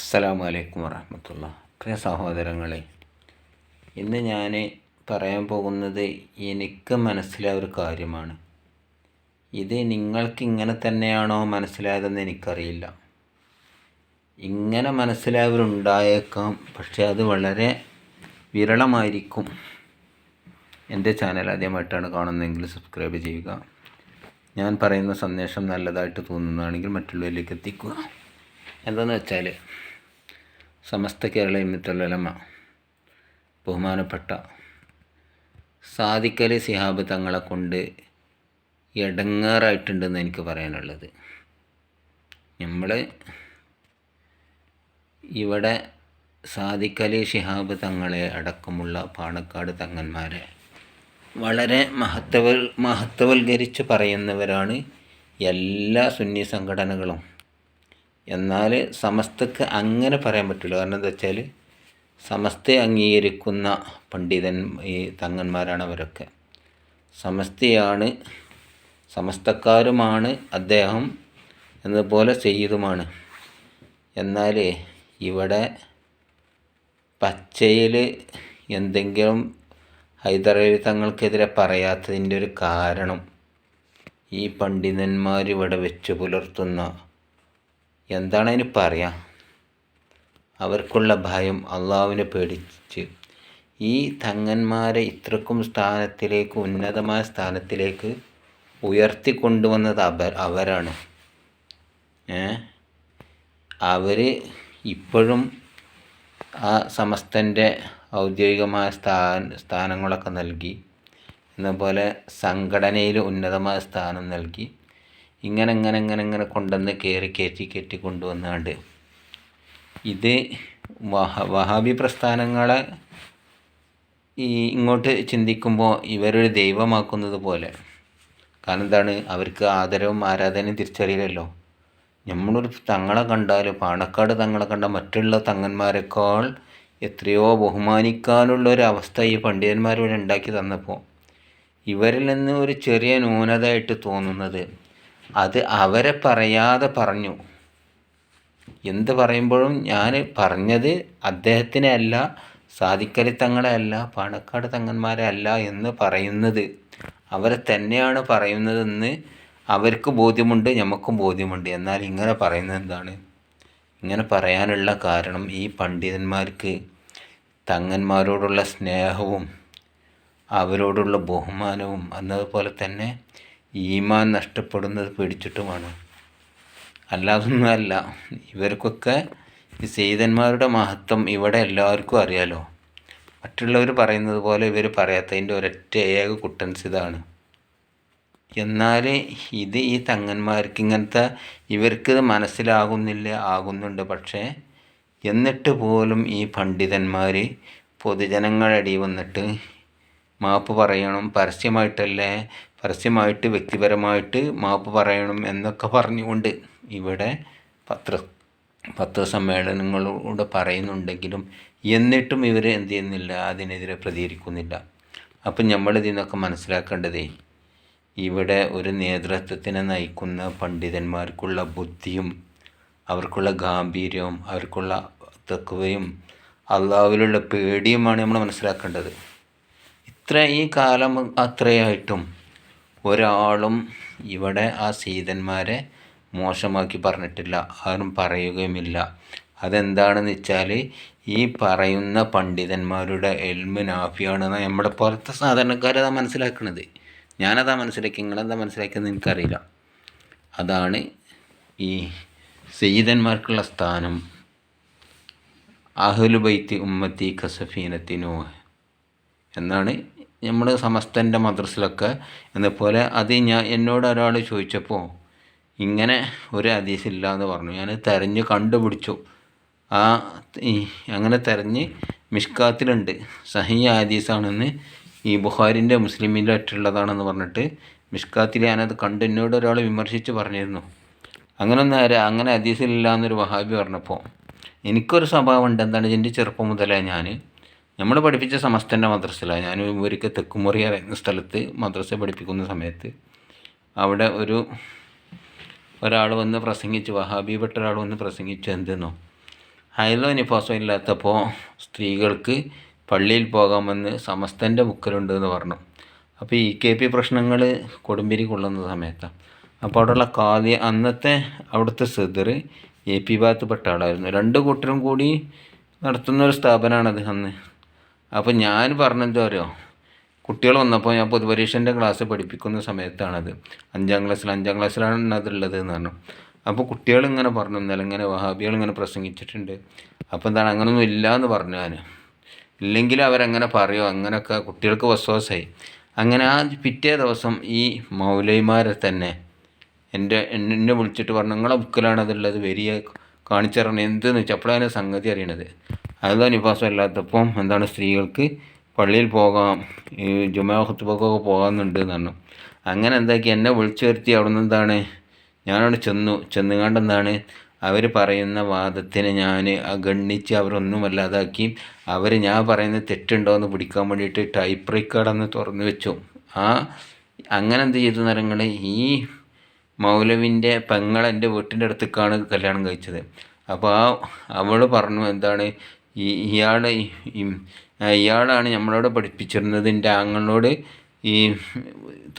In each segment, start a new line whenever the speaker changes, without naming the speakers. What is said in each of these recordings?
അസ്സലാമു അലൈക്കും വറഹമത്തുള്ള പ്രിയ സഹോദരങ്ങളെ ഇന്ന് ഞാൻ പറയാൻ പോകുന്നത് എനിക്ക് മനസ്സിലായ ഒരു കാര്യമാണ്. ഇത് നിങ്ങൾക്ക് ഇങ്ങനെ തന്നെയാണോ മനസ്സിലായതെന്ന് എനിക്കറിയില്ല. ഇങ്ങനെ മനസ്സിലായവരുണ്ടായേക്കാം പക്ഷേ അത് വളരെ വിരളമായിരിക്കും. എന്റെ ചാനൽ ആദ്യമായിട്ടാണ് കാണുന്നതെങ്കിൽ സബ്സ്ക്രൈബ് ചെയ്യുക. ഞാൻ പറയുന്ന സന്ദേശം നല്ലതായിട്ട് തോന്നുന്നതാണെങ്കിൽ മറ്റുള്ളവരിലേക്ക് എത്തിക്കുക. എന്താണെന്ന് വെച്ചാൽ സമസ്ത കേരള ഇമ്മത്തുലമ ബഹുമാനപ്പെട്ട സാദിക്കലി സിഹാബ് തങ്ങളെ കൊണ്ട് എടങ്ങാറായിട്ടുണ്ടെന്ന് എനിക്ക് പറയാനുള്ളത്. നമ്മൾ ഇവിടെ സാദിക്കലി ഷിഹാബ് തങ്ങളെ അടക്കമുള്ള പാണക്കാട് തങ്ങന്മാരെ വളരെ മഹത്വ മഹത്വവൽക്കരിച്ച് പറയുന്നവരാണ് എല്ലാ സുന്നി സംഘടനകളും. എന്നാൽ സമസ്തക്ക് അങ്ങനെ പറയാൻ പറ്റില്ല. കാരണം എന്താ വെച്ചാൽ സമസ്തയെ അംഗീകരിക്കുന്ന പണ്ഡിതൻ ഈ തങ്ങന്മാരാണ് അവരൊക്കെ. സമസ്തയാണ് സമസ്തക്കാരുമാണ് അദ്ദേഹം എന്നതുപോലെ ചെയ്തുമാണ് എന്നാൽ ഇവിടെ പച്ചയിൽ എന്തെങ്കിലും ഹൈദരലി തങ്ങൾക്കെതിരെ പറയാത്തതിന്റെ ഒരു കാരണം ഈ പണ്ഡിതന്മാരിവിടെ വെച്ച് പുലർത്തുന്ന എന്താണ് അതിന് പറയാ? അവർക്കുള്ള ഭയം അള്ളാവിനെ പേടിച്ച്. ഈ തങ്ങന്മാരെ ഇത്രക്കും സ്ഥാനത്തിലേക്ക് ഉന്നതമായ സ്ഥാനത്തിലേക്ക് ഉയർത്തിക്കൊണ്ടുവന്നത് അവർ അവരാണ്. അവർ ഇപ്പോഴും ആ സമസ്തന്റെ ഔദ്യോഗികമായ സ്ഥാന സ്ഥാനങ്ങളൊക്കെ നൽകി. എന്നപോലെ സംഘടനയിൽ ഉന്നതമായ സ്ഥാനം നൽകി. ഇങ്ങനെ ഇങ്ങനെ ഇങ്ങനെ ഇങ്ങനെ കൊണ്ടുവന്ന് കയറി കയറ്റി കയറ്റി കൊണ്ടുവന്നാണ്ട് ഇത് വഹ വഹാബി പ്രസ്ഥാനങ്ങളെ ഈ ഇങ്ങോട്ട് ചിന്തിക്കുമ്പോൾ ഇവരൊരു ദൈവമാക്കുന്നത് പോലെ. കാരണം എന്താണ്? അവർക്ക് ആദരവും ആരാധനയും തിരിച്ചറിയില്ലല്ലോ. നമ്മളൊരു തങ്ങളെ കണ്ടാൽ പാണക്കാട് തങ്ങളെ കണ്ട മറ്റുള്ള തങ്ങന്മാരെക്കാൾ എത്രയോ ബഹുമാനിക്കാനുള്ള ഒരു അവസ്ഥ ഈ പണ്ഡിതന്മാരിവിടെ ഉണ്ടാക്കി തന്നപ്പോൾ ഇവരിൽ നിന്ന് ഒരു ചെറിയ ന്യൂനതയായിട്ട് തോന്നുന്നത് അത് അവരെ പറയാതെ പറഞ്ഞു. എന്ത് പറയുമ്പോഴും ഞാൻ പറഞ്ഞത് അദ്ദേഹത്തിനെ അല്ല സാധിക്കലി തങ്ങളെ അല്ല പാണക്കാട് തങ്ങന്മാരെ അല്ല എന്ന് പറയുന്നത്. അവരെ തന്നെയാണ് പറയുന്നതെന്ന് അവർക്ക് ബോധ്യമുണ്ട് നമുക്കും ബോധ്യമുണ്ട്. എന്നാൽ ഇങ്ങനെ പറയുന്നത് എന്താണ്? ഇങ്ങനെ പറയാനുള്ള കാരണം ഈ പണ്ഡിതന്മാർക്ക് തങ്ങന്മാരോടുള്ള സ്നേഹവും അവരോടുള്ള ബഹുമാനവും എന്നതുപോലെ തന്നെ ഈമാൻ നഷ്ടപ്പെടുന്നത് പേടിച്ചിട്ടുമാണ്. അല്ലാതൊന്നുമല്ല ഇവർക്കൊക്കെ ഈ സെയ്തന്മാരുടെ മഹത്വം ഇവിടെ എല്ലാവർക്കും അറിയാലോ. മറ്റുള്ളവർ പറയുന്നത് പോലെ ഇവർ പറയാത്തതിന്റെ ഒരൊറ്റ ഏക കുട്ടൻസ് ഇതാണ്. എന്നാൽ ഇത് ഈ തങ്ങന്മാർക്ക് ഇങ്ങനത്തെ ഇവർക്ക് മനസ്സിലാകുന്നില്ല ആകുന്നുണ്ട്. പക്ഷേ എന്നിട്ട് പോലും ഈ പണ്ഡിതന്മാർ പൊതുജനങ്ങളടി വന്നിട്ട് മാപ്പ് പറയണം. പരസ്യമായിട്ടല്ലേ പരസ്യമായിട്ട് വ്യക്തിപരമായിട്ട് മാപ്പ് പറയണം എന്നൊക്കെ പറഞ്ഞുകൊണ്ട് ഇവിടെ പത്ര പത്രസമ്മേളനങ്ങളിലൂടെ പറയുന്നുണ്ടെങ്കിലും എന്നിട്ടും ഇവർ എന്ത് ചെയ്യുന്നില്ല അതിനെതിരെ പ്രതികരിക്കുന്നില്ല. അപ്പം നമ്മളിതിൽ നിന്നൊക്കെ മനസ്സിലാക്കേണ്ടതേ ഇവിടെ ഒരു നേതൃത്വത്തിനെ നയിക്കുന്ന പണ്ഡിതന്മാർക്കുള്ള ബുദ്ധിയും അവർക്കുള്ള ഗാംഭീര്യവും അവർക്കുള്ള തക്കവയും അള്ളാവിലുള്ള പേടിയുമാണ് നമ്മൾ മനസ്സിലാക്കേണ്ടത്. ഇത്ര ഈ കാലം അത്രയായിട്ടും ഒരാളും ഇവിടെ ആ സീതന്മാരെ മോശമാക്കി പറഞ്ഞിട്ടില്ല. ആരും പറയുകയുമില്ല. അതെന്താണെന്ന് വെച്ചാൽ ഈ പറയുന്ന പണ്ഡിതന്മാരുടെ എൽമ് നാഫിയാണെന്ന് നമ്മുടെ പുറത്തെ സാധാരണക്കാരതാ മനസ്സിലാക്കുന്നത് ഞാനതാ മനസ്സിലാക്കി നിങ്ങളെന്താ മനസ്സിലാക്കിയെന്ന് എനിക്കറിയില്ല. അതാണ് ഈ സയ്യിദന്മാർക്കുള്ള സ്ഥാനം. അഹ്ലുബൈത്തി ഉമ്മത്തി കസഫീനത്തിനോ എന്നാണ് നമ്മൾ സമസ്തന്റെ മദ്രസിലൊക്കെ എന്നപോലെ അത് ഞാൻ എന്നോട് ഒരാൾ ചോദിച്ചപ്പോൾ ഇങ്ങനെ ഒരു ഹദീസില്ല എന്ന് പറഞ്ഞു. ഞാൻ തിരഞ്ഞ് കണ്ടുപിടിച്ചു. ആ അങ്ങനെ തിരഞ്ഞ് മിഷ്കാത്തിലുണ്ട്. സഹി ഹദീസാണെന്ന് ഈ ബുഹാരിന്റെ മുസ്ലിമിന്റെ ഒറ്റുള്ളതാണെന്ന് പറഞ്ഞിട്ട് മിഷ്കാത്തിൽ ഞാനത് കണ്ട് എന്നോട് ഒരാൾ വിമർശിച്ച് പറഞ്ഞിരുന്നു. അങ്ങനൊന്നും നേരെ അങ്ങനെ ഹദീസിലില്ല എന്നൊരു വഹാബി പറഞ്ഞപ്പോൾ എനിക്കൊരു സ്വഭാവം ഉണ്ട് എന്താണ് എന്റെ ചെറുപ്പം മുതലേ ഞാൻ നമ്മൾ പഠിപ്പിച്ച സമസ്തന്റെ മദ്രസയിലാണ് ഞാൻ ഒരിക്കൽ തെക്കുമുറി എന്ന സ്ഥലത്ത് മദ്രസ പഠിപ്പിക്കുന്ന സമയത്ത് അവിടെ ഒരു ഒരാൾ വന്ന് പ്രസംഗിച്ച് വഹാബിപ്പെട്ട ഒരാൾ വന്ന് പ്രസംഗിച്ചു എന്തെന്നോ. ഹൈലോ നിഫാസോ ഇല്ലാത്തപ്പോൾ സ്ത്രീകൾക്ക് പള്ളിയിൽ പോകാമെന്ന് സമസ്തന്റെ ബുക്കിലുണ്ട് എന്ന് പറഞ്ഞു. അപ്പോൾ ഈ കെ പി പ്രശ്നങ്ങൾ കൊടുമ്പിരി കൊള്ളുന്ന സമയത്താണ് അപ്പോൾ അവിടെയുള്ള കാതി അന്നത്തെ അവിടുത്തെ സിദർ എ പി ഭാഗത്ത് പെട്ട ആളായിരുന്നു. രണ്ട് കൂട്ടരും കൂടി നടത്തുന്ന ഒരു സ്ഥാപനമാണത് അന്ന്. അപ്പോൾ ഞാൻ പറഞ്ഞെന്താ അറിയോ? കുട്ടികൾ വന്നപ്പോൾ ഞാൻ പൊതുപരീക്ഷന്റെ ക്ലാസ് പഠിപ്പിക്കുന്ന സമയത്താണത്. അഞ്ചാം ക്ലാസ്സിൽ അഞ്ചാം ക്ലാസ്സിലാണ് അതുള്ളത് എന്ന് പറഞ്ഞു. അപ്പോൾ കുട്ടികൾ ഇങ്ങനെ പറഞ്ഞു ഇന്നലെ ഇങ്ങനെ വഹാബികൾ ഇങ്ങനെ പ്രസംഗിച്ചിട്ടുണ്ട്. അപ്പോൾ എന്താണ് അങ്ങനൊന്നും ഇല്ല എന്ന് പറഞ്ഞു ഞാൻ ഇല്ലെങ്കിൽ അവരങ്ങനെ പറയുമോ അങ്ങനെയൊക്കെ കുട്ടികൾക്ക് വസ്വാസായി. അങ്ങനെ ആ പിറ്റേ ദിവസം ഈ മൗലൈമാരെ തന്നെ എന്റെ എന്നെ വിളിച്ചിട്ട് പറഞ്ഞു നിങ്ങളെ ബുക്കിലാണതുള്ളത് വരിക കാണിച്ചിറങ്ങണം എന്തെന്ന് വെച്ചാൽ അപ്പോഴാണ് സംഗതി അറിയണത്. അതാ നിഫാസം അല്ലാത്തപ്പം എന്താണ് സ്ത്രീകൾക്ക് പള്ളിയിൽ പോകാം ഈ ജുമാ ഹുത്തുബക്കൊക്കെ പോകാമെന്നുണ്ട് എന്നാണ്. അങ്ങനെ എന്താക്കി എന്നെ വിളിച്ചു വരുത്തി അവിടെ നിന്ന് എന്താണ്? ഞാനവിടെ ചെന്നു. ചെന്നുകാണ്ട് എന്താണ് അവർ പറയുന്ന വാദത്തിനെ ഞാൻ അഗണ്ണിച്ച് അവരൊന്നുമല്ലാതാക്കി അവർ ഞാൻ പറയുന്ന തെറ്റുണ്ടോ എന്ന് പിടിക്കാൻ വേണ്ടിയിട്ട് ടൈപ്പ് റെക്കോർഡൊന്ന് തുറന്നു വെച്ചു. ആ അങ്ങനെ എന്ത് ചെയ്തു നിറങ്ങൾ ഈ മൗലവിന്റെ പെങ്ങൾ എന്റെ വീട്ടിന്റെ അടുത്തേക്കാണ് കല്യാണം കഴിച്ചത്. അപ്പോൾ ആ അവൾ പറഞ്ഞു എന്താണ്? ഈ ഇയാൾ ഇയാളാണ് നമ്മളോട് പഠിപ്പിച്ചിരുന്നത്. എന്റെ ആങ്ങളോട് ഈ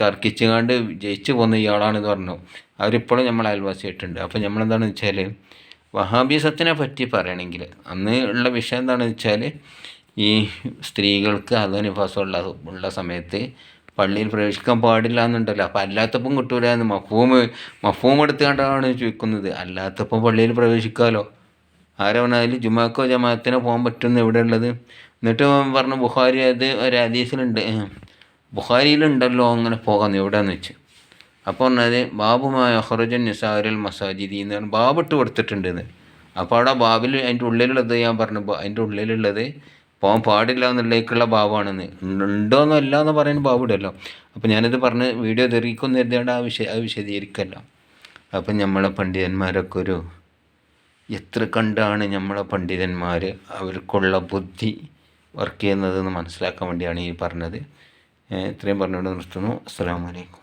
തർക്കിച്ചുകൊണ്ട് ജയിച്ചു പോകുന്ന ഇയാളാണെന്ന് പറഞ്ഞു. അവരിപ്പോഴും നമ്മൾ അയൽവാസിയായിട്ടുണ്ട്. അപ്പോൾ നമ്മളെന്താണെന്ന് വെച്ചാൽ വഹാബിസത്തിനെ പറ്റി പറയണമെങ്കിൽ അന്ന് ഉള്ള വിഷയം എന്താണെന്ന് വെച്ചാൽ ഈ സ്ത്രീകൾക്ക് അധോനിവാസം ഉള്ള ഉള്ള സമയത്ത് പള്ളിയിൽ പ്രവേശിക്കാൻ പാടില്ല എന്നുണ്ടല്ലോ. അപ്പോൾ അല്ലാത്തപ്പം കിട്ടൂല എന്ന് മഫൂമ് മഫൂം എടുത്തുകൊണ്ടാണ് ചോദിക്കുന്നത്. അല്ലാത്തപ്പം പള്ളിയിൽ പ്രവേശിക്കാമല്ലോ ആരവണായാലും ജുമാക്കോ ജമാഅത്തിനോ പോകാൻ പറ്റുമെന്ന് എവിടെ ഉള്ളത് എന്നിട്ട് പറഞ്ഞു ബുഹാരി അത് ഒരു ഹദീസിലുണ്ട്. ബുഹാരിയിലുണ്ടല്ലോ അങ്ങനെ പോകാമെന്ന് എവിടെയാന്ന് വെച്ച്. അപ്പോൾ പറഞ്ഞത് ബാബുമായ അഹ്റജൻ നിസാരുൽ മസാജിദി എന്ന് പറഞ്ഞാൽ ബാബിട്ട് കൊടുത്തിട്ടുണ്ട് എന്ന് അപ്പോൾ അവിടെ ബാബിൽ അതിന്റെ ഉള്ളിലുള്ളത് ഞാൻ പറഞ്ഞു അതിന്റെ ഉള്ളിലുള്ളത് പോകാൻ പാടില്ല എന്നുള്ളേക്കുള്ള ഭാവമാണെന്ന് ഉണ്ടോയെന്നോ അല്ല എന്ന് പറയുന്ന ബാബുടല്ലോ അപ്പോൾ ഞാനിത് പറഞ്ഞ് വീഡിയോ തെറിയിക്കുമെന്ന് എഴുതേണ്ട ആ വിശ അത് വിശദീകരിക്കല്ല. അപ്പം നമ്മളെ പണ്ഡിതന്മാരൊക്കെ ഒരു എത്ര കണ്ടാണ് നമ്മളെ പണ്ഡിതന്മാർ അവർക്കുള്ള ബുദ്ധി വർക്ക് ചെയ്യുന്നതെന്ന് മനസ്സിലാക്കാൻ വേണ്ടിയാണ് ഈ പറഞ്ഞത്. ഇത്രയും പറഞ്ഞുകൊണ്ട് നിർത്തുന്നു. അസ്സാം വലൈക്കും